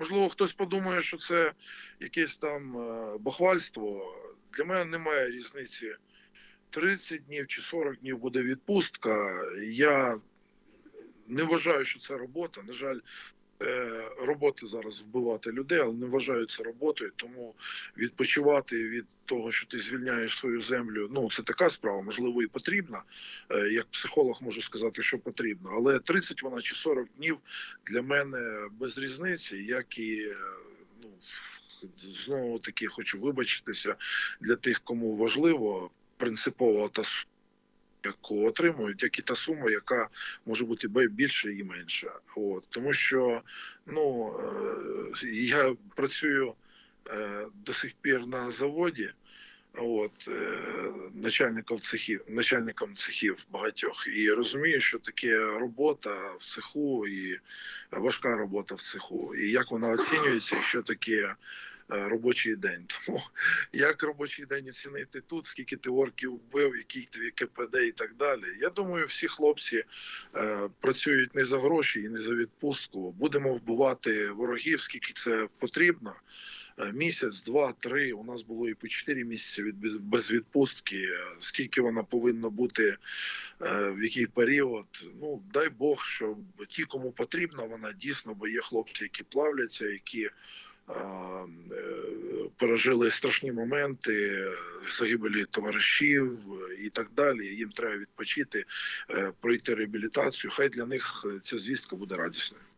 можливо, хтось подумає, що це якесь там е, бахвальство. Для мене немає різниці. 30 днів чи 40 днів буде відпустка. Я не вважаю, що це робота. На жаль, роботи зараз вбивати людей, але не вважаю це роботою. Тому відпочивати від того, що ти звільняєш свою землю, ну це така справа, можливо, і потрібна. Е, Як психолог можу сказати, що потрібно. Але 30 вона чи 40 днів для мене без різниці, як і е, ну. Знову таки хочу вибачитися для тих, кому важливо принципово та яку отримують, як і та сума, яка може бути більше і менша. От тому що ну е, я працюю е, до сих пір на заводі. От е, начальником цехів, начальником цехів багатьох, і розумію, що таке робота в цеху і важка робота в цеху, і як вона оцінюється, і що таке робочий день. Тому як робочий день оцінити тут, скільки ти орків вбив, який твій КПД і так далі. Я думаю, всі хлопці е, працюють не за гроші і не за відпустку. Будемо вбивати ворогів, скільки це потрібно. Е, Місяць, два, три. У нас було і по чотири місяці від без- відпустки. Е, Скільки вона повинна бути, е, в який період. Ну дай Бог, щоб ті, кому потрібна, вона дійсно, бо є хлопці, які плавляться, які е, е, пережили страшні моменти е, загибелі товаришів е, і так далі. Їм треба відпочити, е, пройти реабілітацію. Хай для них е, ця звістка буде радісною.